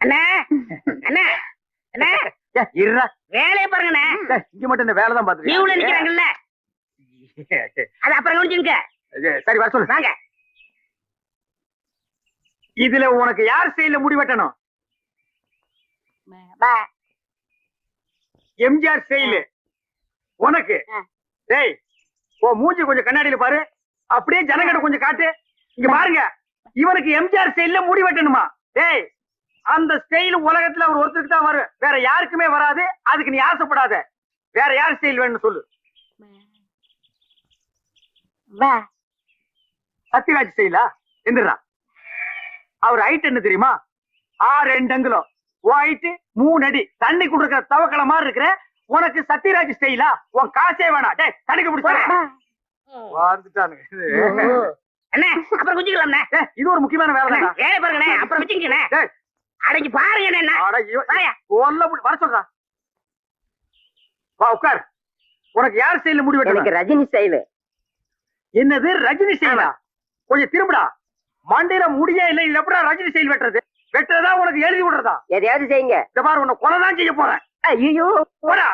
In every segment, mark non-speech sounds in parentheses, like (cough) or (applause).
அண்ணா அண்ணா அண்ணா. இருடா. வேலையை பாருங்கண்ணே டேய், இங்க மட்டும் இந்த வேலை தான் லீவ்ல நிக்கிறாங்கல்ல. அது அப்புறம் கவனிச்சுங்க. சரி வர சொல்லு. வாங்க. இதுல உனக்கு யார் செயல முடி வெட்டணும்? எம்ஜிஆர் செயலு. உனக்கு. டேய் ஓ மூஞ்சி கொஞ்சம் கண்ணாடியில பாரு. அப்படியே ஜனங்கட கொஞ்சம் காட்டு. இங்க பாருங்க. இவனுக்கு எம்ஜிஆர் ஸ்டைல்ல முடி வெட்டணுமா? டேய் அந்த ஸ்டைல் உலகத்துல அவர் ஒருத்தருக்கு தான் வரும். வேற யாருக்குமே வராது. அதுக்கு நீ ஆசைப்படாத. வேற யார் ஸ்டைல் வேணும்னு சொல்லு. சத்யராஜ் ஸ்டைலா எந்திரா. அவர் ஹைட் என்ன தெரியுமா? ஆறு ரெண்டு அங்குலம். ஹைட் மூணு அடி. தண்ணி குடுக்கிற தவக்கலை மாதிரி இருக்கிற உனக்கு சத்யராஜ் ஸ்டைலா உன் காசே வேணாம். டேய் தடுக்க பிடிச்சா வந்துட்டானுங்க அண்ணே அப்புறம் குஞ்சிக்கலாம்ண்ணே. ஏய், இது ஒரு முக்கியமான வேலை. வேலை பாருங்கண்ணே. அப்புறம் வச்சுக்கண்ணே டேய், அடங்கி பாருங்க என்ன வர சொல்றா. வா உட்கார். உனக்கு யார் ஸ்டைல முடி வெட்டணும்? ரஜினி ஸ்டைலு என்னது ரஜினி ஸ்டைலா கொஞ்சம் திரும்புடா. மண்டையில முடியே இல்ல இது எப்படா ரஜினி ஸ்டைல் வெட்டுறது? வெட்டுறதா உனக்கு எழுதி விடுறதா? எதையாவது செய்யுங்க. இந்த பாரு உன்னை கொலை தான் செய்ய போறேன். ஐயோ போடா.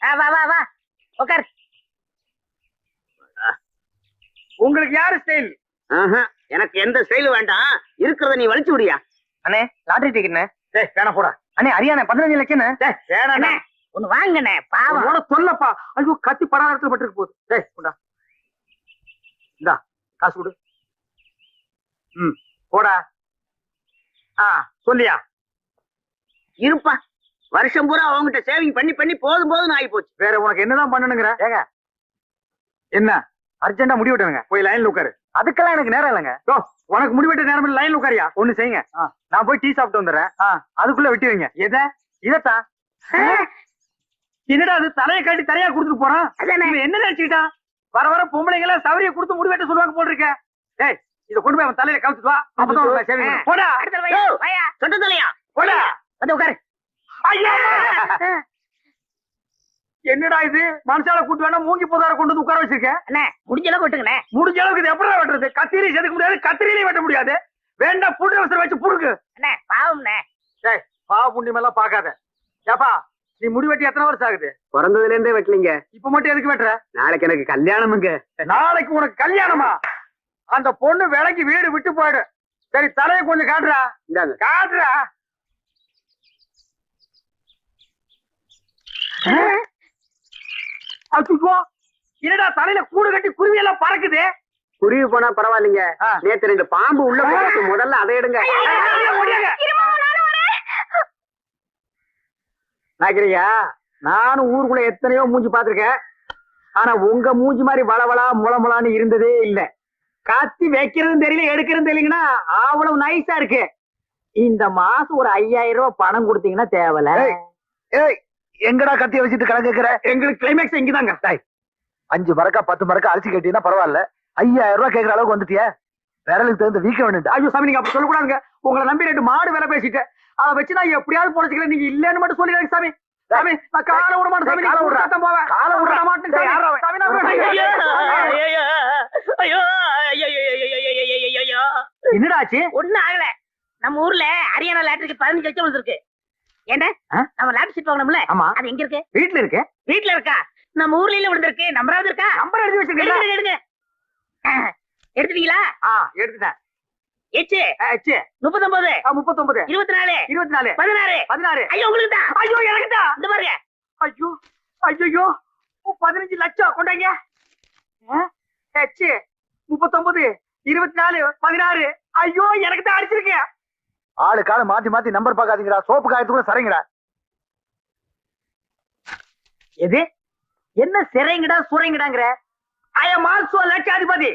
வா வா வா. உட்கார். உங்களுக்கு யாரு ஸ்டைல் எனக்கு எந்த ஸ்டைல் வேண்டாம். இருக்கிறத நீ வலிச்சு விடியா? அண்ணே லாட்டரி டிக்கெட்ண்ணே டேய் வேணா போடா. அண்ணே ஹரியானா பதினஞ்சு லட்சம்ண்ணே டேய் வேணாண்ணா வாங்கண்ணே பாவம். சொல்லப்பா ஐயோ கத்தி படாரத்துல பட்டிருக்கு போகுது. டேய் கொண்டா இந்தா காசு கொடு. ம் போடா. ஆ சொல்லியா? இருப்பா. வருஷம் பூரா அவங்ககிட்ட சேவிங் பண்ணி பண்ணி போதும் போதும் ஆகி போச்சு வேற உனக்கு என்னதான் பண்ணணுங்கிற? ஏங்க. என்ன? அர்ஜென்டா முடி வெட்டணுங்க. போய் லைன்ல உட்காரு. அதுக்கெல்லாம் எனக்கு நேரம் இல்லைங்க. ஓ உனக்கு முடி வெட்ட நேரம் லைன்ல உட்காரியா? ஒண்ணு செய்யுங்க. நான் போய் டீ சாப்பிட்டு வந்துடுறேன். அதுக்குள்ள வெட்டி வைங்க. எதை? இதத்தா? என்னடா அது தலையை காட்டி தலையா கொடுத்துட்டு போறான்? என்ன நினைச்சுக்கிட்டா? வர வர பொம்பளைங்க எல்லாம் சவரிய கொடுத்து முடி வெட்ட சொல்லுவாங்க போல் இருக்க ஏய் இத கொண்டு போய் அவன் தலையில கவுத்துட்டு வா. அப்பதான். போடா. சொட்ட தலையா போடா. வந்து உட்காரு. ஐயா! என்னடா இது? மனுஷால கூட்டு வேணா மூங்கி போதார கொண்டு வந்து உட்கார வச்சிருக்க அண்ணே முடிஞ்ச அளவு கொட்டுங்கண்ணே முடிஞ்ச அளவுக்கு இது எப்படி வெட்டுறது? கத்திரியும் செதுக்க முடியாது கத்திரியிலையும் வெட்ட முடியாது. வேண்டாம் புடு அவசரம் வச்சு புடுக்கு அண்ணே பாவம்ண்ணே. ஏய் பாவ புண்ணியம் எல்லாம் பாக்காத ஏப்பா நீ முடி வெட்டி எத்தனை வருஷம் ஆகுது? பிறந்ததுல இருந்தே வெட்டலீங்க. இப்ப மட்டும் எதுக்கு வெட்டுற? நாளைக்கு எனக்கு கல்யாணமுங்க நாளைக்கு உனக்கு கல்யாணமா? அந்த பொண்ணு விலைக்கு வீடு விட்டு போயிடு. சரி தலையை கொஞ்சம் காட்டுறா. காட்டுறா. என்னடா தலையில கூடு கட்டி குருவி எல்லாம் பறக்குது? குருவி போனா பரவாயில்லைங்க. நேத்து ரெண்டு பாம்பு உள்ள போயிருக்கு. முதல்ல அதை எடுங்க. நாக்கிரியா நானும் ஊருக்குள்ள எத்தனையோ மூஞ்சி பாத்திருக்கேன் ஆனா உங்க மூஞ்சி மாதிரி வளவளா முளமுளான்னு இருந்ததே இல்ல. கத்தி வைக்கிறதும் தெரியல எடுக்கிறதும் தெரியலங்கன்னா அவ்வளவு நைஸா இருக்கு. இந்த மாசம் ஒரு ஐயாயிரம் ரூபாய் பணம் கொடுத்தீங்கன்னா தேவல ஏய் எங்கடா கத்திய வச்சுட்டு கணக்குற எங்களுக்கு கிளைமேக்ஸ் இங்கதாங்க. அஞ்சு மரக்கா பத்து மரக்கா அரிசி கட்டினா பரவாயில்ல. ஐயாயிரம் ரூபாய் கேக்குற அளவுக்கு வந்துட்டிய. விரலுக்கு தகுந்த வீக்க வேணும்டா ஐயோ சாமி நீங்க அப்படி சொல்லக்கூடாதுங்க. உங்களை நம்பி ரெண்டு மாடு வேலை பேசிட்டேன். அதை வச்சு நான் எப்படியாவது பொழைச்சிக்கிறேன். நீங்க இல்லன்னு மட்டும் சொல்லிடுங்க சாமி. சாமி நான் காலை விட மாட்டேன் சாமி. காலை விடுறா. தான் போவேன். காலை. விட மாட்டேன் சாமி. டேய், யார்றா அவன்? சாமி, நான் விட மாட்டேன். என்னடா ஆச்சு ஒண்ணும் ஆகல. நம்ம ஊர்ல ஹரியானா லாட்டரிக்கு பதினஞ்சு லட்சம் விழுந்திருக்கு. ஏண்டா? நம்ம லாட்டரி சீட் வாங்கணும்ல? ஆமா. அது எங்க இருக்கு? வீட்டுல இருக்கு வீட்ல இருக்கா? நம்ம ஊர்ல இல்ல விழுந்திருக்கு? நம்பராவது இருக்கா? நம்பர் எழுதி வச்சிருக்கீங்களா எடுங்க எடுத்துட்டீங்களா? ஆ எடுத்துட்டேன். எச்சு? ஆ, ச்சே. முப்பத்தொன்பது ஆ, முப்பத்தொன்பது இருபத்தி நாலு இருபத்தி நாலு பதினாறு. பதினாறு. ஐயோ உங்களுக்கு தான். ஐயோ எனக்கு தான். இந்த பாருங்க. ஐயோ ஐயோ பதினஞ்சு லட்சம் கொண்டாங்க. ஹெச் முப்பத்தொன்பது இருபத்தி நாலு பதினாறு. ஐயோ எனக்கு தான் அடிச்சிருக்கேன் ஆளு கால மாத்தி மாத்தி நம்பர் பாக்காதீங்கடா சோப்பு காயத்துக்குள்ள சரிங்கடா. எது? என்ன சிறைங்கடா சுரைங்கடாங்கிற ஐ எம் ஆல்சோ லட்சாதிபதி.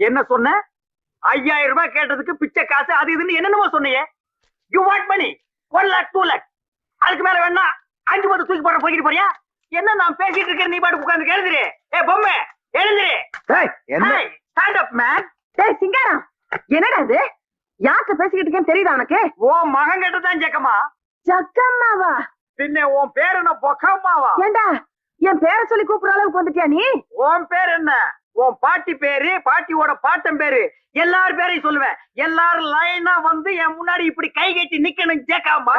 என்ன சொன்ன? ஐயாயிரம் ரூபாய் கேட்டதுக்கு பிச்சை காசு அது இதுன்னு என்னென்னமோ சொன்னீங்க you want money one lakh two lakh அதுக்கு மேல வேணா அஞ்சு பத்து தூக்கி போட போய்கிட்டு போறியா? என்ன நான் பேசிட்டு இருக்கேன் நீ பாட்டு உட்கார்ந்து எழுதுரு ஏ பொம்மை எழுதுரு ஸ்டாண்ட் அப் மேன் டேய் சிங்காரம் என்னடா இது? யார்கிட்ட பேசிக்கிட்டு இருக்கேன்னு தெரியுதா உனக்கு? ஓ மகன் கிட்ட தான் ஜக்கமா ஜக்கம்மாவா? பின்ன உன் பேர் என்ன? பொக்கம்மாவா? ஏண்டா? என் பேரை சொல்லி கூப்பிடுற அளவுக்கு வந்துட்டியா நீ? உன் பேர் என்ன? உன் பாட்டி பேரு பாட்டியோட பாட்டன் பேரு. எல்லார் பேரையும் சொல்லுவேன். எல்லாரும் லைனா வந்து என் முன்னாடி இப்படி கை கட்டி நிக்கணும் ஜேக்காமா.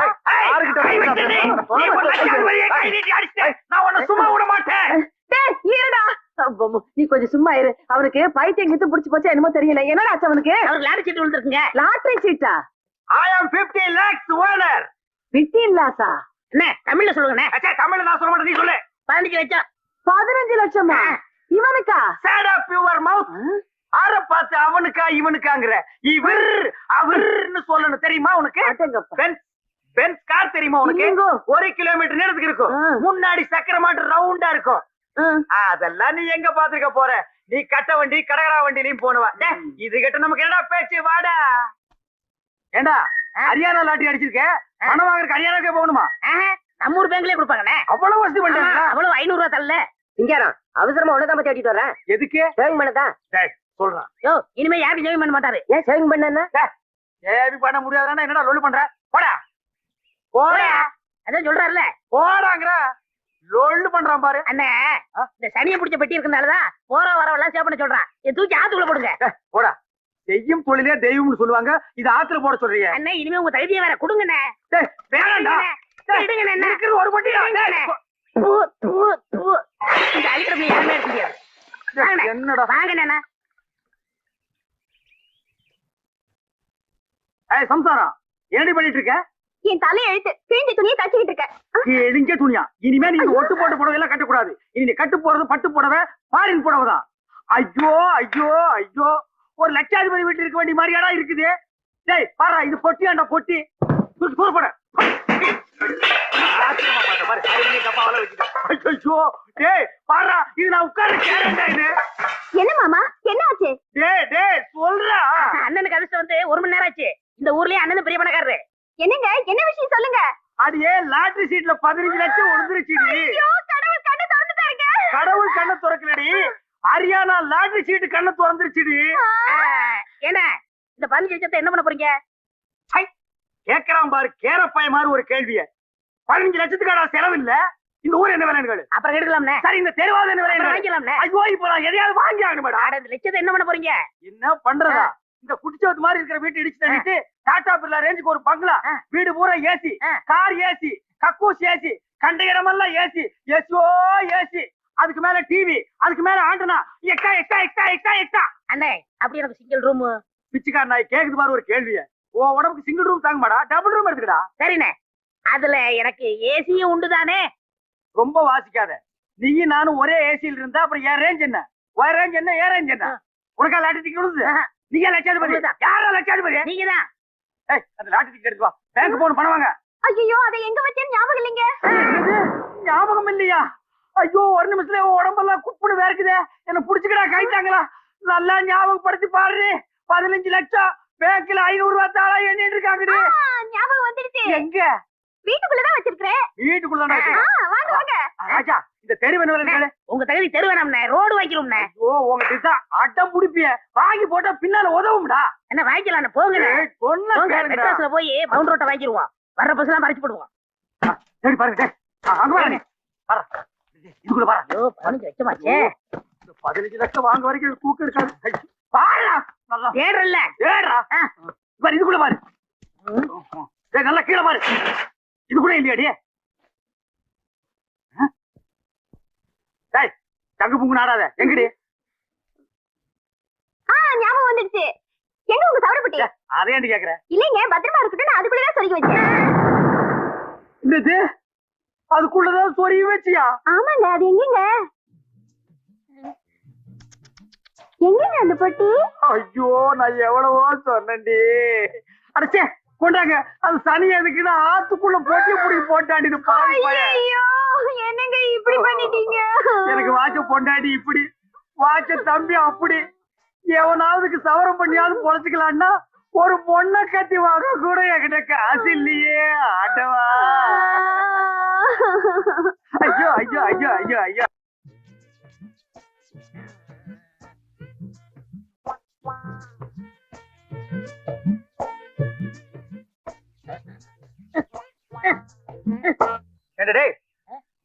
நான் உன்னை சும்மா விட மாட்டேன். இருடா. நீ கொஞ்சம் சும்மா இரு. அவனுக்கு பைத்தியம் கித்து புடிச்சு போச்சா என்னமோ தெரியல. என்னடா ஆச்சு அவனுக்கு? அவருக்கு லாரி சீட்டு விழுந்திருக்குங்க. லாட்டரி சீட்டா ஐ ஆம் 50 lakhs ஓனர் பிப்டீன் லாஸா என்ன தமிழ்ல சொல்லுங்கண்ணே. அச்சா தமிழ்ல நான் சொல்ல மாட்டேன் நீ சொல்லு. பதினஞ்சு லட்சம் பதினஞ்சு லட்சமா? இவனுக்கா? சேட் ஆஃப் யுவர் மவுத் ஆற பார்த்து அவனுக்கா இவனுக்காங்கிற. இவர் அவர்னு சொல்லணும். தெரியுமா உனக்கு. பென்ஸ் பென்ஸ் கார் தெரியுமா உனக்கு. ஒரு கிலோமீட்டர் நேரத்துக்கு இருக்கும். முன்னாடி சக்கர மாட்டு ரவுண்டா இருக்கும். ஆ. அதெல்லாம் நீ எங்க பாத்துக்க போற? நீ கட்ட வண்டி கடகரா வண்டிலையும் போனவா டேய், இது கிட்ட நமக்கு என்னடா பேச்சு வாடா? ஏண்டா? ஹரியானா லாட்டி அடிச்சிருக்க? பணம் வாங்குறதுக்கு ஹரியானாக்கே போகணுமா? நம்ம ஊர் பேங்க்லயே கொடுப்பாங்கண்ணே. அவ்வளவு வசதி பண்றாங்க அவ்வளவு ஐநூறு ரூபா தரல. சிங்காரம் அவசரமா உன்னதான் தேடிட்டு வரேன் எதுக்கு? சேவிங் பண்ணதான் டேய், சொல்றான் யோ இனிமே யாரும் ஜெயம் பண்ண மாட்டாரு. ஏன் சேவிங் பண்ணா ஏவி பண்ண முடியாதுன்னா என்னடா லொல்லு பண்ற? போடா. போடா. அதான் சொல்றாருல போடாங்கற லொல்லு பண்றான் பாரு. அண்ணே? இந்த சனியை பிடிச்ச பெட்டி இருக்கனாலதான் போற வரவெல்லாம் சேவ் பண்ண சொல்றான். தூக்கி ஆத்துக்குள்ள போடுங்க. போடா. செய்யும் தொழிலே தெய்வம்னு சொல்லுவாங்க. இது ஆத்துல போட சொல்றீங்க அண்ணே இனிமே உங்க தகுதியை வேற. கொடுங்கண்ணே? இருக்கிறது ஒரு தூ. இந்த அழிக்கிற யாருமே இருக்க முடியாது. வாங்கண்ணே. என்னடா? வாங்கண்ணே ஏய் சம்சாரம். என்னடி பண்ணிட்டு இருக்க? என் தலை எழுத்து கிழிஞ்ச துணியை தச்சுக்கிட்டு இருக்கேன் எடிஞ்ச துணியா? இனிமே நீ இந்த ஒட்டு போட்டு புடவை எல்லாம் கட்டக்கூடாது. இனி கட்டு போறது பட்டு புடவை பாரின் புடவை தான் ஐயோ ஐயோ ஐயோ. ஒரு லட்சாதிபதி வீட்டுல இருக்க வேண்டிய மாதிரியாடா இருக்குது. டேய் பாரா இது பொட்டியாண்டா பொட்டி. போட. அது. என்ன மாமா என்ன ஆச்சு. அண்ணனுக்கு அதிர்ஷ்டம் வந்து ஒரு மணி நேரம் ஆச்சு. இந்த ஊர்லயே அண்ணன் பெரிய பணக்காரரு. என்னங்க என்ன விஷயம் சொல்லுங்க? அடியே லாட்டரி சீட்ல பதினஞ்சு லட்சம் விழுந்துருச்சுடி கடவுள் கண்ணை திறந்துட்டாருங்க கடவுள் கண்ணை திறக்கலடி ஹரியானா லாட்டரி சீட்டு கண்ணை திறந்துருச்சுடி. என்ன? இந்த பதினஞ்சு லட்சத்தை என்ன பண்ண போறீங்க? கேக்குறான் பாரு கேரப்பாய மாதிரி ஒரு கேள்விய. பதினஞ்சு லட்சத்துக்கான செலவு இல்ல? இந்த ஊர் என்ன விலைன்னு கேளு. அப்புறம் எடுக்கலாம்ண்ணே சரி இந்த தெருவாத என்ன விலை வாங்கிக்கலாம்ண்ணே ஐயோ இப்ப நான் எதையாவது வாங்கி ஆகணும் மேடம் இந்த லட்சத்தை என்ன பண்ண போறீங்க? என்ன பண்றதா? இந்த குடிச்சவத்து மாதிரி இருக்கிற வீட்டு இடிச்சு தள்ளிட்டு டாடா பிர்லா ரேஞ்சுக்கு ஒரு பங்களா. வீடு பூரா ஏசி. Car AC. கக்கூஸ் ஏசி. கண்ட இடமெல்லாம் ஏசி. எஸ்ஓ ஏசி அதுக்கு மேல டிவி அதுக்கு மேல antenna extra extra extra extra extra அண்ணே அப்படி எனக்கு சிங்கிள் ரூம் பிச்சைக்கார நாய் கேக்குது பாரு ஒரு கேள்விய. உன் உடம்புக்கு சிங்கிள் ரூம் தாங்க மாடா டபுள் ரூம் எடுத்துக்கடா. சரிண்ணே. அதுல எனக்கு ஏசியும் உண்டு தானே ரொம்ப வாசிக்காத. நீயும் நானும் ஒரே ஏசியில் இருந்தா அப்புறம் என் ரேஞ்ச் என்ன? உன் ரேஞ்ச் என்ன? ஏன் ரேஞ்ச் என்ன. உனக்கா லாட்டி டிக்கெட் விழுது. நீங்க லட்சாதிபதி. யாரா லட்சாதிபதி? நீங்க தான் ஏய் அந்த லாட்டி டிக்கெட் எடுத்து வா பேங்க் போன் பணம் வாங்க. ஐயோ அதை எங்க வச்சேன்னு ஞாபகம் இல்லைங்க? ஞாபகம் இல்லையா? ஐயோ ஒரு நிமிஷத்துல உடம்பெல்லாம் குப்புன்னு வேர்க்குதே. என்ன புடிச்சுக்கடா கைத்தாங்களா நல்லா ஞாபகப்படுத்தி பாரு பதினஞ்சு லட்சம். பேங்க்ல ஐநூறு ரூபாய் தாளா எண்ணிட்டு இருக்காங்கடி. ஞாபகம் வந்துடுச்சு எங்க? வீட்டுக்குள்ளதான் வச்சிருக்கிறேன். வீட்டுக்குள்ள ஆ, வாங்க வாங்க. ராஜா இந்த தெரு விலை உங்க தகுதி தெரு வேணாம்ண்ணே ரோடு வாங்கிக்கிறோம்ண்ணே ஐயோ உங்ககிட்ட தான் அட்டம் புடிப்பிய வாங்கி போட்டா பின்னால உதவும்டா. என்ன வாங்கிக்கலாம் சொன்னா போங்க. மெட்ராஸ்ல போய் மவுண்ட் ரோட்டை வாங்கிடுவோம் வர்ற பஸ் எல்லாம் மறைச்சு போடுவோம் சரி பாருங்க அங்க. இதுக்குள்ள பாரு ஐயோ பதினஞ்சு லட்சமாச்சே. இந்த பதினஞ்சு லட்சம் வாங்க வரைக்கும் இருக்காது பாருடா நல்லா. ஏடா ஆ. பாரு. இதுக்குள்ள பாரு டேய், நல்லா கீழே பாரு. இது கூட இல்லையாடி? டேய்? தங்கு புங்கு நாடாத. எங்கடி? ஆ ஞாபகம் வந்துடுச்சு. எங்க உங்க சவரப்பட்டி அதை ஏன்டி கேக்குற? இல்லைங்க பத்திரமா இருக்கட்டும் நான் அதுக்குள்ளதான் சொருகி வச்சேன். என்னது? அதுக்குள்ளதான் சொருகி வச்சியா? ஆமாங்க அது எங்கங்க? எங்கங்க அந்த பொட்டி? ஐயோ நான் எவ்வளவோ சொன்னேன்டி. அடச்சே கொண்டாங்க. அது சனி எதுக்குன்னா ஆத்துக்குள்ள போட்டி பையன். ஐயோ என்னங்க இப்படி பண்ணிட்டீங்க? எனக்கு வாட்ச பொண்டாடி இப்படி வாட்ச தம்பி அப்படி. எவனாவதுக்கு சவரம் பண்ணியாவது பொழைச்சுக்கலான்னா ஒரு பொண்ணை கட்டி வாங்க கூட என்கிட்ட காசு இல்லையே ஆட்டவா ஐயோ ஐயோ ஐயோ ஐயோ ஐயோ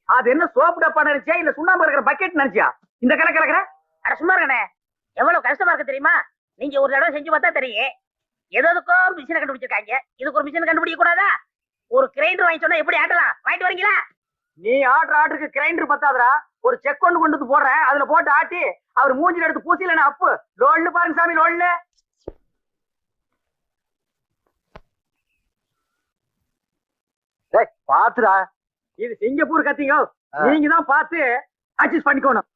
அது என்ன சோப்பு டப்பா நினைச்சியா? இல்ல சுண்ணாம்பு இருக்கிற பக்கெட் நினைச்சியா? இந்த கணக்கு கலக்குற? அட சும்மா இருக்கண்ணே. தெரியுமா? நீங்க ஒரு தடவை செஞ்சு பார்த்தா தெரியும். எதுக்கோ மிஷினை கண்டுபிடிச்சிருக்காங்க. இதுக்கு ஒரு மிஷின் கண்டுபிடிக்க கூடாதா? ஒரு கிரைண்டர் வாங்கி சொன்னா எப்படி ஆட்டலாம்? வாங்கிட்டு வரீங்களா? நீ ஆடுற ஆட்டுக்கு கிரைண்டர் பத்தாதடா. ஒரு செக் கொண்டு கொண்டு வந்து போடுறேன். அதுல போட்டு ஆட்டி அவர் மூஞ்சில எடுத்து பூசில அப்பு. லோல்லு பாருங்க சாமி லோல்லு பாத்துடா. இது சிங்கப்பூர் கத்திங்க. நீங்க தான் பார்த்து அட்ஜஸ்ட் பண்ணிக்கணும்.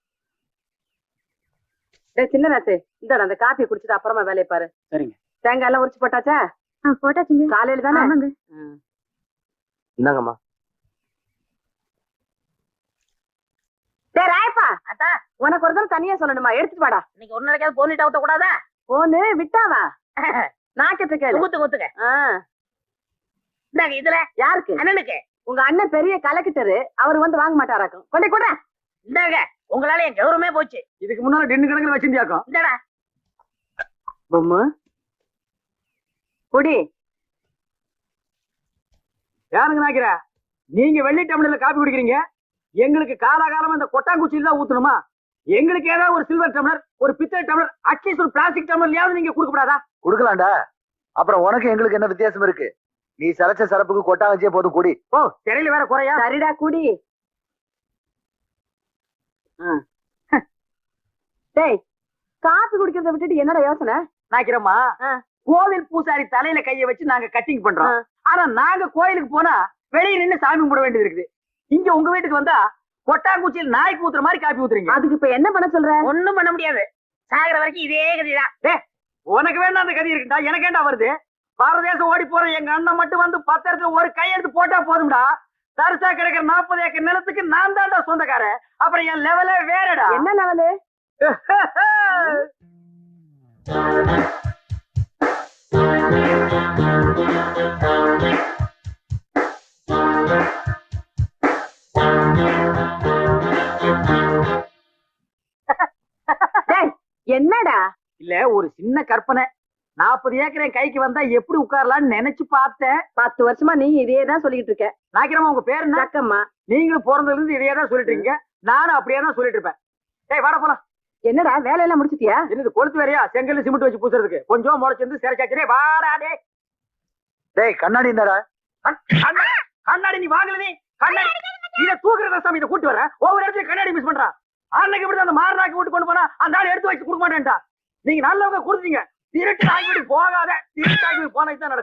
டேய் சின்னராசு இந்தாடா அந்த காப்பி குடிச்சிட்டு அப்புறமா வேலையை பாரு. சரிங்க. தேங்காய் எல்லாம் உரிச்சு போட்டாச்சா? போட்டாச்சுங்க. காலையில தானே. இந்தாங்கம்மா ராயப்பா அத்தா உனக்கு ஒரு தடவை தனியா சொல்லணுமா? எடுத்துட்டு வாடா. இன்னைக்கு ஒரு நாளைக்காவது போனிட்டு ஊத்த கூடாதா? போனு விட்டாவா? (laughs) நான் கேட்ட கேளு. ஊத்து ஊத்துங்க ஆ, இந்தாங்க இதுல. யாருக்கு? அண்ணனுக்கு. உங்க அண்ணன் பெரிய கலக்கிட்டரு அவர் வந்து வாங்க மாட்டாராக்கும். கொண்டே கூட. இந்தாங்க உங்களால என் கௌரவமே போச்சு. இதுக்கு முன்னால டென்னு கணக்குல வச்சிருந்தியாக்கும். இந்தடா. பொம்மு. குடி. யாருங்க நாக்கிற நீங்க வெள்ளி டம்ளர்ல காப்பி குடிக்கிறீங்க? எங்களுக்கு காலாகாலமா இந்த கொட்டாங்குச்சியில தான் ஊத்தணுமா? எங்களுக்கு ஏதாவது ஒரு சில்வர் டம்ளர் ஒரு பித்தளை டம்ளர் அட்லீஸ்ட் ஒரு பிளாஸ்டிக் டம்ளர்லயாவது நீங்க கொடுக்க கூடாதா குடுக்கலாம்டா. அப்புறம் உனக்கு எங்களுக்கு என்ன வித்தியாசம் இருக்கு? நீ சரைச்ச சரப்புக்கு கொட்டா வச்சே போதும் குடி. ஓ திரையில வேற குறையா? சரிடா குடி. டேய் காப்பி குடிக்கிறத விட்டுட்டு என்னடா யோசனை? நாக்கிறோமா ஆ. கோவில் பூசாரி தலையில கைய வச்சு நாங்க கட்டிங் பண்றோம். ஆனா நாங்க கோயிலுக்கு போனா வெளியே நின்னு சாமி கும்பிட வேண்டியது இருக்குது. இங்க உங்க வீட்டுக்கு வந்தா கொட்டாங்குச்சியில் நாய்க்கு ஊத்துற மாதிரி காப்பி ஊத்துறீங்க. அதுக்கு இப்ப என்ன பண்ண சொல்ற? ஒண்ணும் பண்ண முடியாது. சாகுற வரைக்கும் இதே கதிதான். உனக்கு வேணா அந்த கதி இருக்குடா. எனக்கு ஏன்டா வருது? பாரதேசம் ஓடி போற எங்க அண்ணன் மட்டும் வந்து பத்திரத்துல ஒரு கையெழுத்து போட்டா போதும்டா. தரிசா கிடக்கிற நாற்பது ஏக்கர் நிலத்துக்கு நான் தான்டா சொந்தக்காரன். அப்புறம் என் லெவலே வேறடா. என்ன லெவலு (laughs) இல்ல ஒரு சின்ன கற்பனை. நாற்பது ஏக்கர் என் கைக்கு வந்தா எப்படி உட்காரலாம்னு நினைச்சு பார்த்தேன். பத்து வருஷமா நீ இதே தான் சொல்லிட்டு இருக்க. நாக்கிரமா உங்க பேர் என்ன? ஜக்கம்மா நீங்களும் பிறந்ததுல இருந்து தான் சொல்லிட்டு இருக்கீங்க. நானும் அப்படியே தான் சொல்லிட்டு இருப்பேன். டேய் வாடா போலாம். என்னடா வேலையெல்லாம் முடிச்சிட்டியா? என்னது கொளுத்து வேறையா செங்கல் சிமெண்ட் வச்சு பூசுறதுக்கு. கொஞ்சம் முளைச்சிருந்து சிறைச்சாச்சு வாடா டே டேய் கண்ணாடி என்னடா கண்ணாடி நீ வாங்கல நீ. கண்ணாடி. இத தூக்குறத சாமி இத கூட்டி வரேன் ஒவ்வொரு இடத்துல கண்ணாடி மிஸ் பண்றான் அன்னைக்கு இப்படி அந்த மாரனாக்கி விட்டு கொண்டு போனா அந்த ஆள் எடுத்து வச்சு கொடுக்க மாட்டேன்டா. நீங்க நல்லவங்க கொடுத்தீங்க. திருட்டு ஆகிவிட்டு போகாத திருட்டு ஆகிவிட்டு போனது தான் நடக்கும்